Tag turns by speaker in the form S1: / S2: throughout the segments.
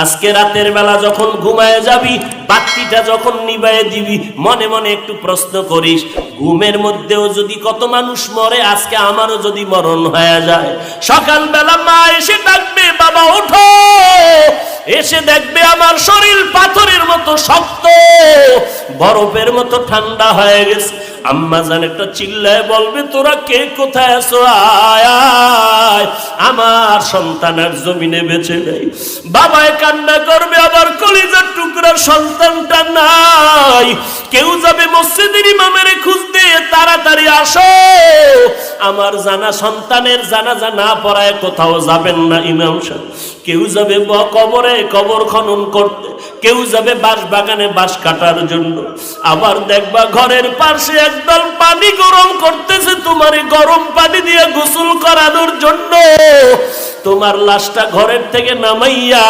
S1: আজকে রাতের বেলা যখন ঘুমায় যাবি বাতিটা যখন নিবায় দিবি, মনে মনে একটু প্রশ্ন করিস, ঘুমের মধ্যেও যদি কত মানুষ মরে, আজকে আমারও যদি মরণ হয়ে যায়। সকালবেলা মা এসে ডাকবে, বাবা, ওঠো! এসে দেখবে আমার শরীর পাথরের মতো শক্ত। বরফের মতো ঠান্ডা হয়ে গেছে। আম্মা জান একটা চিল্লায় বলবে, তোরা কে? কোথায় আছো? আয়। আমার সন্তানের জমিনে বেঁচে নেই। বাবায় কান্না করবে, আবার কলিজার টুকরার সন্তানটা নাই। কেউ যাবে মসজিদের ইমামের খুঁজতে, তাড়াতাড়ি আসো। আমার জানা সন্তানের জানাজা না পড়ায় কোথাও যাবেন না ইমাম সাহেব। কেউ যাবে কবরে কবর খনন করতে, কেউ যাবে বাঁশ বাগানে বাঁশ কাটার জন্য। আবার দেখবা ঘরের পাশে একদল পানি গরম করতেছে তোমার গরম পানি দিয়ে গোসল করানোর জন্য। তোমার লাশটা ঘরের থেকে নামাইয়া,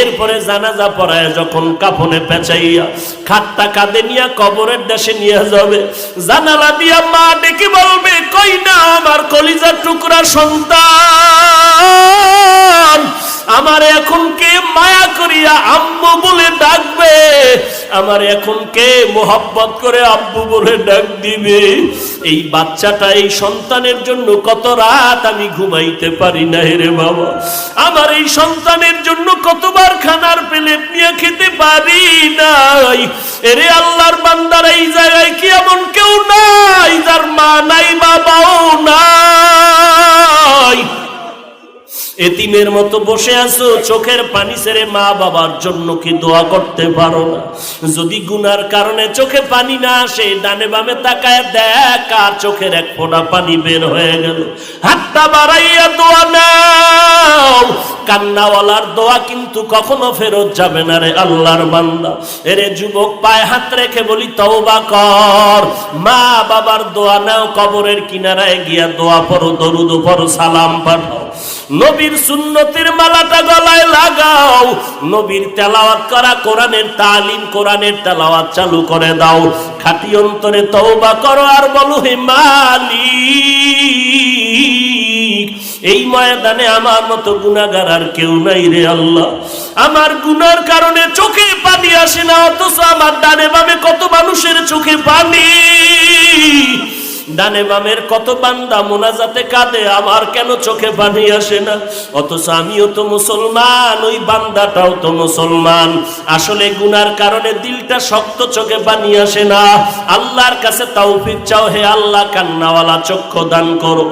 S1: এরপরে জানাজা পড়ায় যখন কাফনে পেঁচাইয়া খাটটা কাঁদে নিয়ে কবরের দেশে নিয়ে যাবে, জানালা দিয়া মা ডেকে বলবে, কই না আমার কলিজার টুকরা সন্তান? আমার এখন কে মায়া করিয়া আম্মু বলে ডাকবে? আমার এখন কে মোহাব্বত করে আব্বু বলে ডাক দিবে? এই বাচ্চাটা, এই সন্তানের জন্য কত রাত আমি ঘুমাইতে পারি না রে বাবা। আমার এই সন্তানের জন্য কতবার খানার প্লেট নিয়ে খেতে পারি নাই। এরে আল্লাহর বান্দার এই জায়গায় কি এমন কেউ নাই, যার মা নাই, বাবাও নাই। এতিমের মতো বসে আছো, চোখের পানি ছেড়ে মা বাবার জন্য কি দোয়া করতে পারো না? যদি গুনার কারণে চোখে পানি না আসে, ডানে বামে তাকায় দেখ, আর চোখের এক ফোঁটা পানি বের হয়ে গেল। হাতটা বাড়াইয়া দোয়া নাও। কান্নাওয়ালার দোয়া কিন্তু কখনো ফেরত যাবে না রে আল্লাহর বান্দা। এরে যুবক, পায়ে হাত রেখে বলি, তওবা কর। মা বাবার দোয়া নাও, কবরের কিনারায় গিয়া দোয়া পড়ো, দরুদ পড়ো, সালাম পাঠাও। নবীর সুন্নতির মালাটা গলায় লাগাও। নবীর তেলাওয়াত করা কোরআনের তালিম, কোরআনের তেলাওয়াত চালু করে দাও। খাটি অন্তরে তওবা করো আর বলো, হে মালিক, এই ময়দানে আমার মতো গুনাহগার আর কেউ নাই রে আল্লাহ। আমার গুনার কারণে চোখে পানি আসে না, অথচ আমার ডানে বামে কত মানুষের চোখে পানি। ডানে বামের কত বান্দা মোনাজাতে কাঁদে, আমার কেন চোখে পানি আসে না? অথচ আমিও তো মুসলমান, ওই বান্দাটাও তো মুসলমান। আসলে গুনার কারণে দিলটা শক্ত চোখে পানি আসে না। আল্লাহর কাছে তাওফিক চাও, হে আল্লাহ, কান্নাওয়ালা চক্ষু দান করো।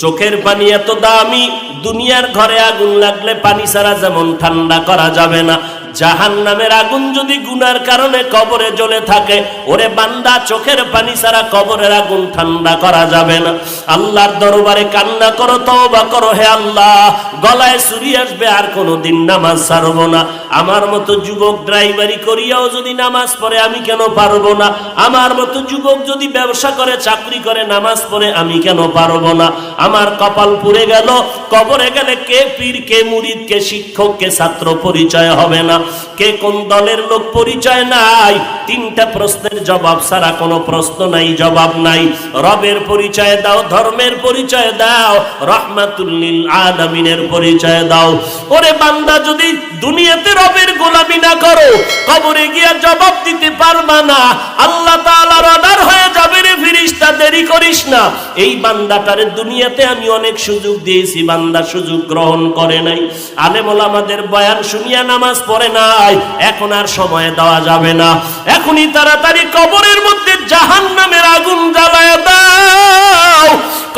S1: চোখের পানি এত দামি, দুনিয়ার ঘরে আগুন লাগলে পানি ছাড়া যেমন ঠান্ডা করা যাবে না। জাহান নামের আগুন যদি গুনার কারণে কবরে জ্বলে থাকে, ওরে বান্দা, চোখের পানি ছাড়া কবরের আগুন ঠান্ডা করা যাবে না। আল্লাহর দরবারে কান্না করো, তওবা করো, হে আল্লাহ, গলায় সুরি আসবে, আর কোনো দিন নামাজ ছাড়বো না। আমার মতো যুবক ড্রাইভারি করিয়াও যদি নামাজ পড়ে, আমি কেন পারব না? আমার মতো যুবক যদি ব্যবসা করে, চাকরি করে, নামাজ পড়ে, আমি কেন পারব না? আমার কপাল পুড়ে গেল কবরে গেলে কে পীর, কে মুরিদ, কে শিক্ষক, কে ছাত্র পরিচয় হবে না। কে কোন দলের লোক পরিচয় নাই? তিনটা প্রশ্নের জবাব ছাড়া কোনো প্রশ্ন নাই, জবাব নাই। রবের পরিচয় দাও, ধর্মের পরিচয় দাও, রহমাতুল্লিল আলামিনের পরিচয় দাও। ওরে বান্দা, যদি দুনিয়াতে রবের গোলামি না করো, কবরে গিয়া জবাব দিতে পারবা না। আল্লাহ তাআলার অর্ডার হয়ে যাবে রে ফিরিস্তা, দেরি করিস না। এই বান্দাটারে দুনিয়াতে আমি অনেক সুযোগ দিয়েছি বান্দা সুযোগ গ্রহণ করে নাই। আলেমল আমাদের বয়ান শুনিয়া নামাজ পড়ে নাই। এখন আর সময় দেওয়া যাবে না। এখনই তাড়াতাড়ি কবরের মধ্যে জাহান নামের আগুন জ্বালায় দাও।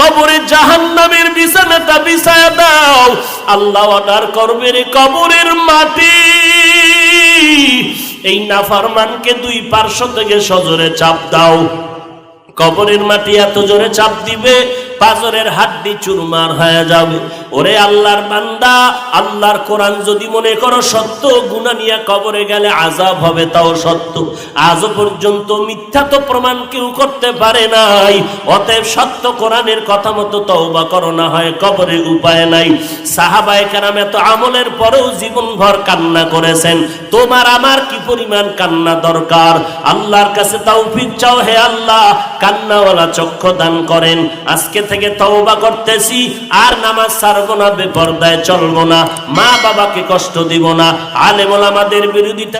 S1: কবরে জাহান নামের বিছানাটা বিছায় দাও। আল্লাহ অর্ডার করবে রে কবরের মাটি। এই নাফারমানকে দুই পার্শ্ব থেকে সজোরে চাপ দাও। কবরের মাটি এত জোরে চাপ দিবে পাজরের হাড্ডি চুরমার হয়ে যাবে। ওরে আল্লাহর বান্দা, আল্লাহর কোরআন যদি মনে করো সত্য গুণা নিয়ে কবরে গেলে আজাব হবে, তাও সত্য। আজও পর্যন্ত মিথ্যা তো প্রমাণ কেউ করতে পারে নাই। অতএব সত্য কোরআনের কথা মতো তওবা করো, না হয় কবরে উপায় নাই। সাহাবায়ে কেরাম এত আমলের পরেও জীবনভর কান্না করেছেন। তোমার আমার কি পরিমাণ কান্না দরকার? আল্লাহর কাছে তৌফিক চাও হে আল্লাহ। কান্নাওয়ালা চক্ষু দান করেন। আজকে থেকে তওবা করতেছি। আর নামাজ ছাড়ব ছাড়বো না বেপর্দায় চলবো না মা বাবাকে কষ্ট দিব না আলেমল আমাদের বিরোধিতা